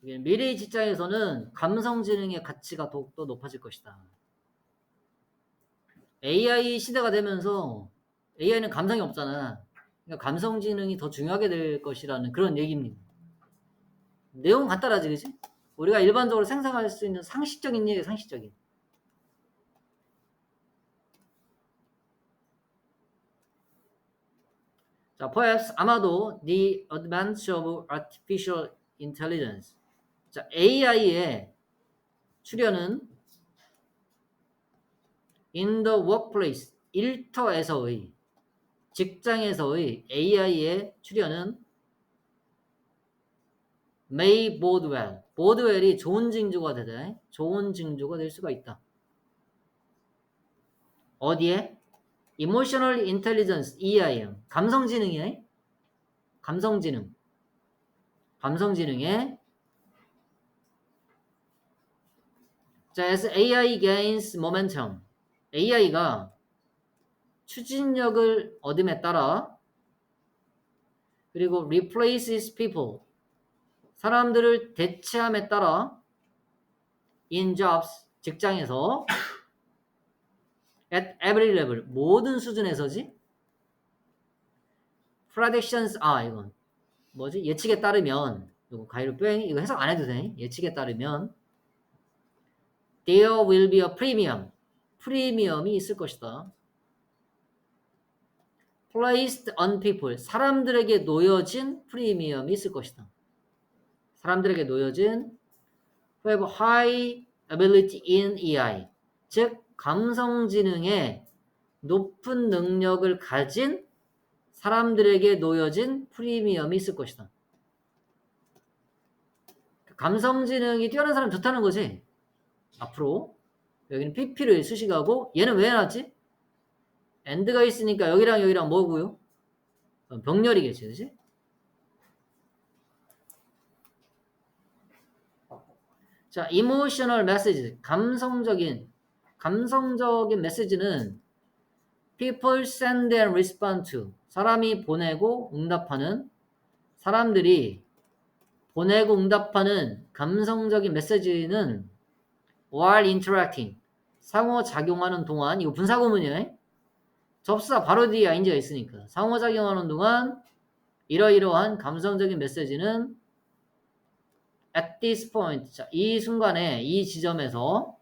미래의 직장에서는 감성지능의 가치가 더욱더 높아질 것이다. AI 시대가 되면서 AI는 감성이 없잖아. 그러니까 감성지능이 더 중요하게 될 것이라는 그런 얘기입니다. 내용 간단하지, 그지? 우리가 일반적으로 생각할 수 있는 상식적인 얘기, 상식적인. 자, perhaps 아마도 the advance of artificial intelligence. 자, AI의 출현은 in the workplace 일터에서의 직장에서의 AI의 출현은 may bode well. bode well이 좋은 징조가 되다. 좋은 징조가 될 수가 있다. 어디에? emotional intelligence EIM 감성지능이에 감성지능 감성지능에 자, as AI gains momentum. AI가 추진력을 얻음에 따라 그리고 replaces people. 사람들을 대체함에 따라 in jobs 직장에서 at every level 모든 수준에서지 predictions 아 이건 뭐지? 예측에 따르면 이거 가이로 뺑 이거 해석 안 해도 돼. 예측에 따르면 there will be a premium. 프리미엄이 있을 것이다. Placed on people. 사람들에게 놓여진 프리미엄이 있을 것이다. 사람들에게 놓여진 who have high ability in EI 즉 감성지능에 높은 능력을 가진 사람들에게 놓여진 프리미엄이 있을 것이다. 감성지능이 뛰어난 사람 좋다는 거지. 앞으로 여기는 PP를 수식하고 얘는 왜 해놨지? 엔드가 있으니까 여기랑 여기랑 뭐고요? 병렬이겠지, 그지? 자, emotional message, 감성적인 감성적인 메시지는 people send and respond to 사람이 보내고 응답하는 사람들이 보내고 응답하는 감성적인 메시지는 while interacting 상호작용하는 동안 이거 분사구문이에요 접사 바로 뒤에 ing가 있으니까 상호작용하는 동안 이러이러한 감성적인 메시지는 at this point 자, 이 순간에 이 지점에서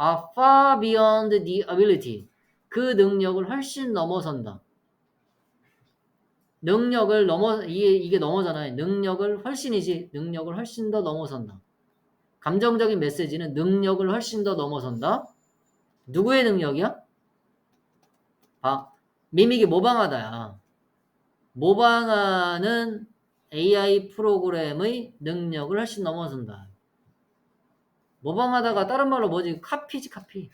are far beyond the ability. 그 능력을 훨씬 넘어선다. 능력을 넘어 이게 이게 넘어잖아요. 능력을 훨씬이지. 능력을 훨씬 더 넘어선다. 감정적인 메시지는 능력을 훨씬 더 넘어선다. 누구의 능력이야? 봐. 미믹이 모방하다야. 모방하는 AI 프로그램의 능력을 훨씬 넘어선다. 모방하다가 다른 말로 뭐지? 카피지 카피.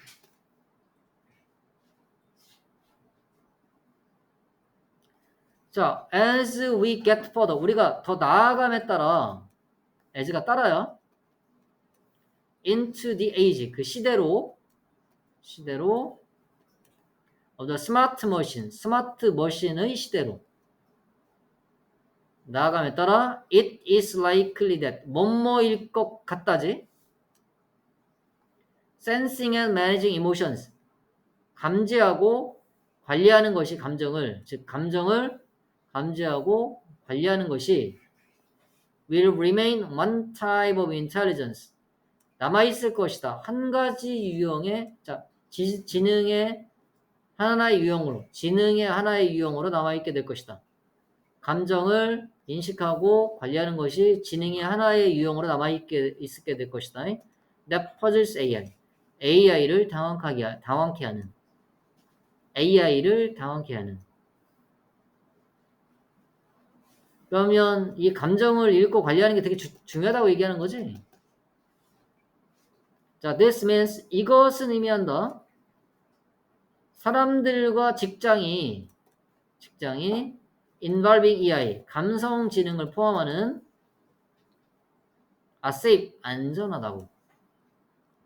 자, as we get further 우리가 더 나아감에 따라 as가 따라요. Into the age 그 시대로 시대로 of the smart machine 스마트 머신의 시대로 나아감에 따라 it is likely that 뭐뭐일 것 같다지 sensing and managing emotions. 감지하고 관리하는 것이 감정을, 즉, 감정을 감지하고 관리하는 것이 will remain one type of intelligence. 남아있을 것이다. 한 가지 유형의, 자, 지, 지능의 하나의 유형으로, 지능의 하나의 유형으로 남아있게 될 것이다. 감정을 인식하고 관리하는 것이 지능의 하나의 유형으로 남아있게 있게 될 것이다. That puzzles AI. AI를 당황하게, 당황케 하는 AI를 당황케 하는 그러면 이 감정을 읽고 관리하는 게 되게 주, 중요하다고 얘기하는 거지. 자, this means 이것은 의미한다. 사람들과 직장이 직장이 involving EI 감성 지능을 포함하는 아 safe 안전하다고.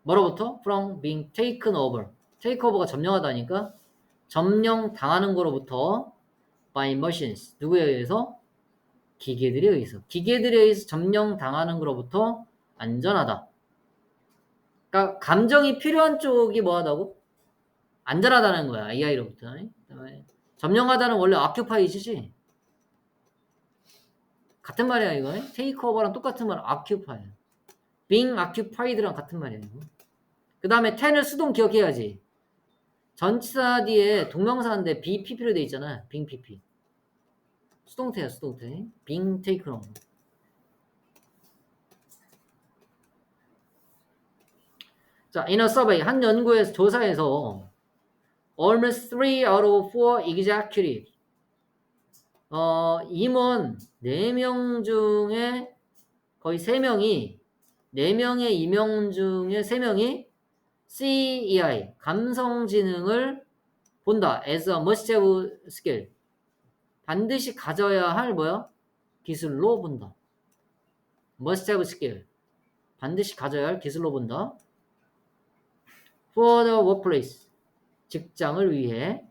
뭐로부터? From being taken over. take over가 점령하다니까 점령 당하는 거로부터 by machines. 누구에 의해서? 기계들에 의해서. 기계들에 의해서 점령 당하는 것로부터 안전하다. 그러니까 감정이 필요한 쪽이 뭐하다고? 안전하다는 거야. AI로부터. 그다음에 점령하다는 원래 occupied지. 같은 말이야 이거. over랑 똑같은 말 occupy. being occupied랑 같은 말이야 이거. 그 다음에 ten을 수동 기억해야지. 전치사 뒤에 동명사인데 be pp로 돼 있잖아. being pp. 수동태야 수동태. being taken. 자, in a survey 한 연구에서 조사에서 almost 3 out of 4 executive 어, 임원 4명 중에 거의 3명이 4명의 임용 중에 3명이 CEI 감성 지능을 본다 as a must have skill 반드시 가져야 할 뭐야? 기술로 본다. must have skill 반드시 가져야 할 기술로 본다. For the workplace 직장을 위해.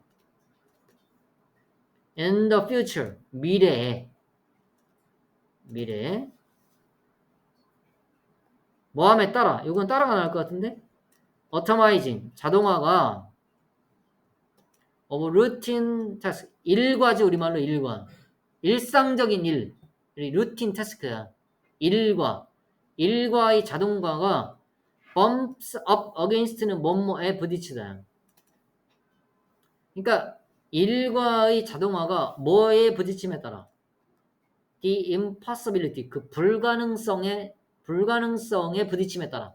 In the future 미래에. 미래에. 뭐함에 따라. 이건 따라가 나올 것 같은데? Automizing 자동화가. Of routine task 일과지 우리말로 일과. 일상적인 일 루틴 태스크야. 일과. 일과의 자동화가 bumps up against는 뭐뭐에 부딪히다. 그러니까 일과의 자동화가 뭐에 부딪힘에 따라? The impossibility 그 불가능성에 불가능성에 부딪힘에 따라.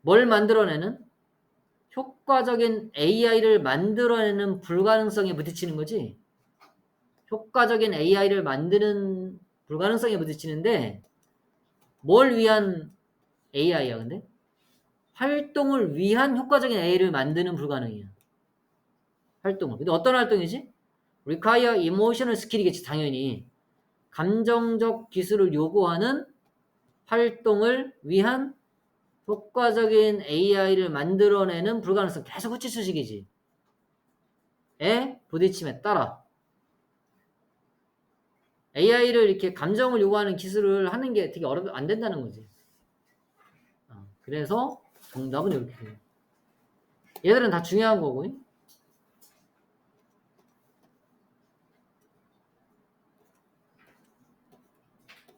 뭘 만들어내는? 효과적인 AI를 만들어내는 불가능성에 부딪히는 거지. 효과적인 AI를 만드는 불가능성에 부딪히는데 뭘 위한 AI야 근데? 활동을 위한 효과적인 AI를 만드는 불가능이야. 활동을. 근데 어떤 활동이지? require emotional skill이겠지 당연히. 감정적 기술을 요구하는 활동을 위한 효과적인 AI를 만들어내는 불가능성 계속 후치 수식이지. 에 부딪힘에 따라 AI를 이렇게 감정을 요구하는 기술을 하는 게 되게 어렵 안 된다는 거지. 어, 그래서 정답은 이렇게 돼요. 얘들은 다 중요한 거고.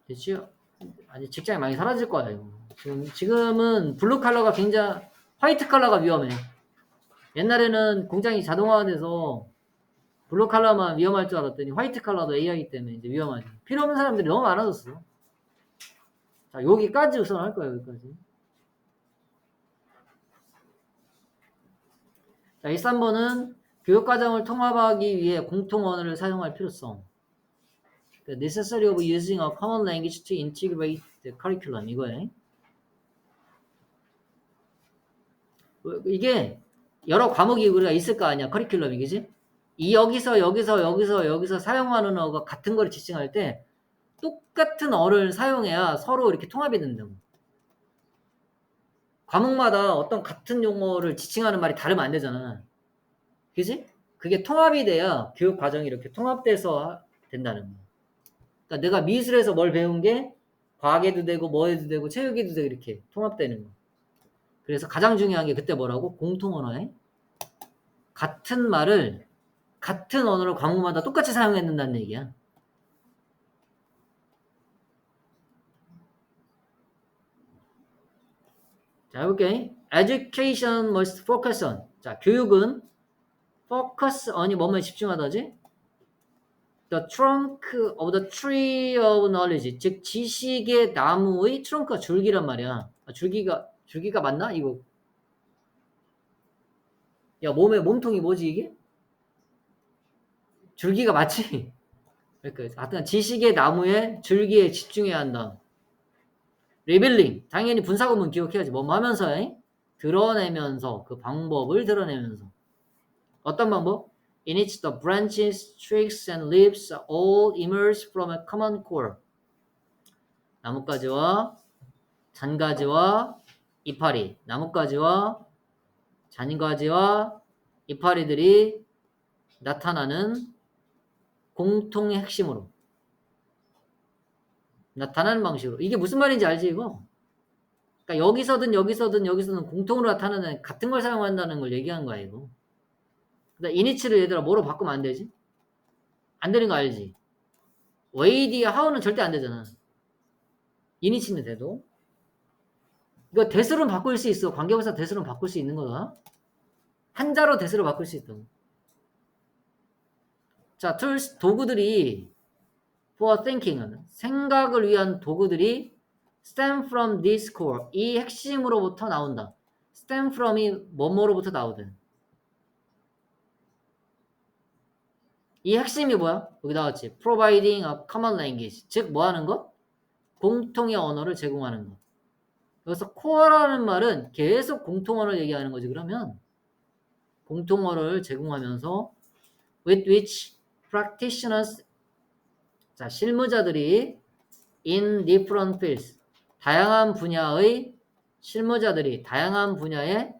됐죠? 아니 직장이 많이 사라질 이거. 지금 지금은 블루 칼라가 굉장히 화이트 칼라가 위험해. 옛날에는 공장이 자동화돼서 블루 칼라만 위험할 줄 알았더니 화이트 칼라도 AI 때문에 이제 위험하지. 필요 없는 사람들이 너무 많아졌어. 자 여기까지 우선 할 거예요 여기까지. 자 1, 3번은 교육과정을 통합하기 위해 공통 언어를 사용할 필요성. The necessary of using a common language to integrate the curriculum 이거예요. 이게 여러 과목이 우리가 있을 거 아니야 커리큘럼이 그지? 이 여기서 여기서 여기서 여기서 사용하는 어가 같은 걸 지칭할 때 똑같은 어를 사용해야 서로 이렇게 통합이 된다고. 과목마다 어떤 같은 용어를 지칭하는 말이 다르면 안 되잖아. 그지? 그게 통합이 돼야 교육 과정이 이렇게 통합돼서 된다는 거야. 그러니까 내가 미술에서 뭘 배운 게 과학에도 되고 뭐에도 되고 체육에도 되고 이렇게 통합되는 거. 그래서 가장 중요한 게 그때 뭐라고? 공통 언어에 같은 말을 같은 언어를 과목마다 똑같이 사용해야 된다는 얘기야. 자, 해볼게. Education must focus on. 자, 교육은 focus on이 뭐뭐에 집중하다지? The trunk of the tree of knowledge. 즉, 지식의 나무의 트렁크가 줄기란 말이야. 아, 줄기가, 줄기가 맞나? 이거. 야, 몸에, 몸통이 뭐지, 이게? 줄기가 맞지? 그러니까, 하여튼 지식의 나무에 줄기에 집중해야 한다. 리빌링. 당연히 분사구문 기억해야지. 뭐 하면서, 에? 드러내면서, 그 방법을 드러내면서. 어떤 방법? In which the branches, twigs, and leaves all emerge from a common core. 나뭇가지와 잔가지와 이파리, 나뭇가지와 잔가지와 이파리들이 나타나는 공통의 핵심으로 나타나는 방식으로. 이게 무슨 말인지 알지 이거? 그러니까 여기서든 여기서든 여기서든 공통으로 나타나는 같은 걸 사용한다는 걸 얘기한 거야 이거. 그다음 이니치를 얘들아 뭐로 바꾸면 안 되지? 안 되는 거 알지? 웨이디야 하우는 절대 안 되잖아. 이니치는 돼도. 이거 대수로는 바꿀 수 있어. 관계부사 대수로는 바꿀 수 있는 거다. 한자로 대수로 바꿀 수 있다고. 자, tools, 도구들이 for thinking은 생각을 위한 도구들이 stem from this core. 이 핵심으로부터 나온다. stem from이 뭐뭐로부터 나오든. 이 핵심이 뭐야? 여기 나왔지. providing a common language. 즉, 뭐 하는 것? 공통의 언어를 제공하는 것. 여기서 core라는 말은 계속 공통어를 얘기하는 거지. 그러면 공통어를 제공하면서 with which practitioners 자, 실무자들이 in different fields 다양한 분야의 실무자들이 다양한 분야의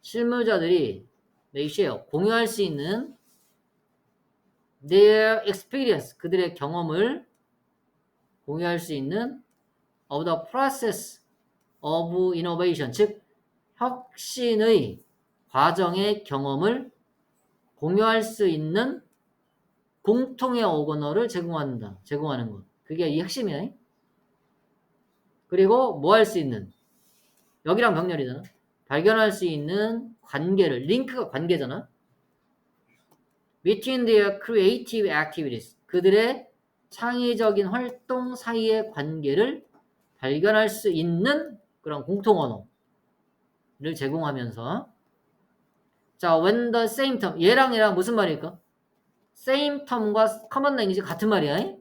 실무자들이 share 공유할 수 있는 their experience 그들의 경험을 공유할 수 있는 of the process of innovation 즉 혁신의 과정의 경험을 공유할 수 있는 공통의 언어를 제공한다. 제공하는 것. 그게 이 핵심이야. 그리고 뭐 할 수 있는 여기랑 병렬이잖아. 발견할 수 있는 관계를 링크가 관계잖아. between their creative activities 그들의 창의적인 활동 사이의 관계를 발견할 수 있는 그런 공통 언어를 제공하면서 자 when the same term 얘랑 얘랑 무슨 말일까? Same term과 common language 같은 말이야.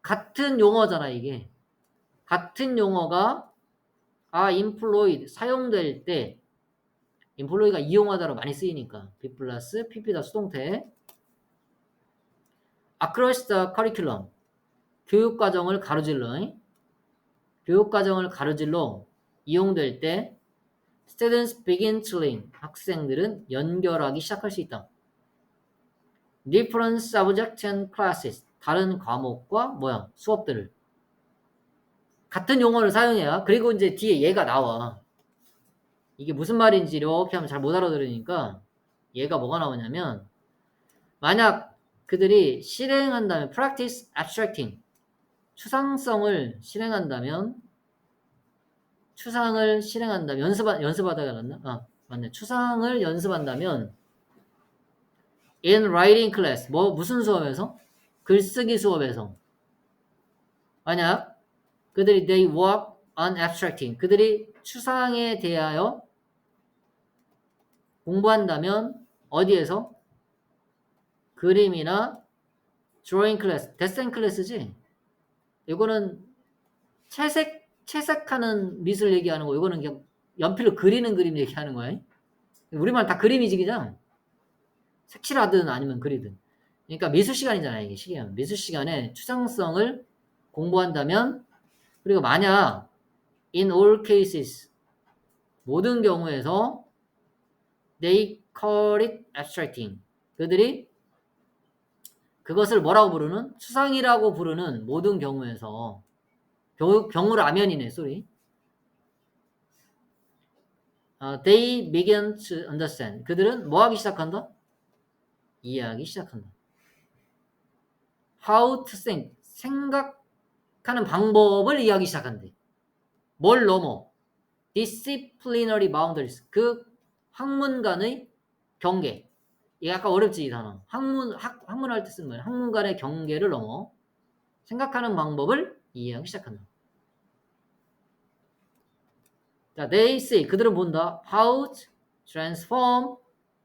같은 용어잖아 이게. 같은 용어가 아 employed 사용될 때 employ가 이용하다로 많이 쓰이니까 B 플러스 PP다 수동태 across the curriculum 교육 과정을 가로질러 교육 과정을 가로질러 이용될 때 students begin to link 학생들은 연결하기 시작할 수 있다. Different subject and classes. 다른 과목과 뭐야 수업들을. 같은 용어를 사용해야 그리고 이제 뒤에 얘가 나와. 이게 무슨 말인지 이렇게 하면 잘 못 알아들으니까 얘가 뭐가 나오냐면 만약 그들이 실행한다면 practice abstracting 추상성을 실행한다면 추상을 실행한다면 연습 연습하다가 났나? 아 맞네. 추상을 연습한다면 in writing class. 뭐 무슨 수업에서? 글쓰기 수업에서. 만약 그들이 they work on abstracting. 그들이 추상에 대하여 공부한다면 어디에서? 그림이나 drawing class 데센 클래스지. 이거는 채색 채색하는 미술 얘기하는 거 이거는 그냥 연필로 그리는 그림 얘기하는 거야. 우리말 다 그림이지 그냥 색칠하든 아니면 그리든. 그러니까 미술 시간이잖아요. 이게 시간. 미술 시간에 추상성을 공부한다면 그리고 만약 in all cases 모든 경우에서 they call it abstracting 그들이 그것을 뭐라고 부르는 추상이라고 부르는 모든 경우에서 경우, 경우라면이네 소리 어, they begin to understand 그들은 뭐 하기 시작한다? 이해하기 시작한다. How to think. 생각하는 방법을 이해하기 시작한대. 뭘 넘어? Disciplinary boundaries. 그 학문 간의 경계. 이게 약간 어렵지, 이 단어. 학문, 학, 학문 할 때 쓰는 거예요. 학문 간의 경계를 넘어 생각하는 방법을 이해하기 시작한다. 자, they say. 그들은 본다. How to transform.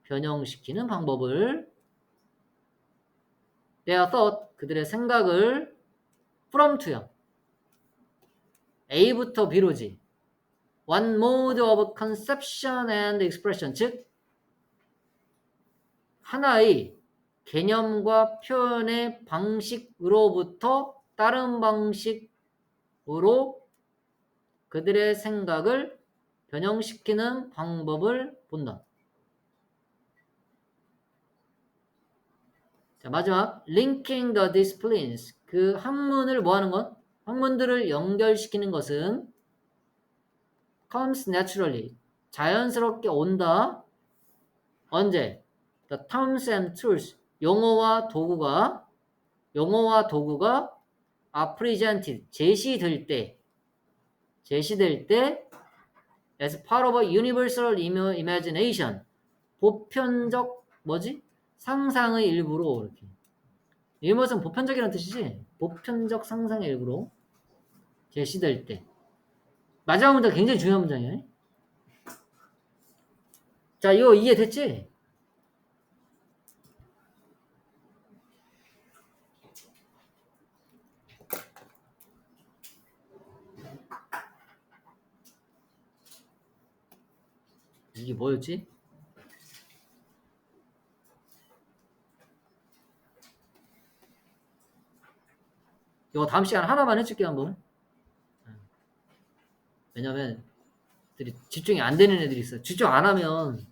변형시키는 방법을 their thought 그들의 생각을 from to요. A부터 B로지. One mode of conception and expression 즉 하나의 개념과 표현의 방식으로부터 다른 방식으로 그들의 생각을 변형시키는 방법을 본다. 자, 마지막 linking the disciplines 그 학문을 뭐 하는 건? 학문들을 연결시키는 것은 comes naturally. 자연스럽게 온다. 언제? The terms and tools. 용어와 도구가 용어와 도구가 are presented. 제시될 때 제시될 때 as part of a universal ima- imagination. 보편적 뭐지? 상상의 일부로 이렇게. 이것은 보편적이라는 뜻이지. 보편적 상상의 일부로 제시될 때. 마지막 문장 굉장히 중요한 문장이에요. 자, 이거 이해됐지? 이게 뭐였지? 이거 다음 시간 하나만 해줄게 한번. 왜냐면 집중이 안 되는 애들이 있어. 집중 안 하면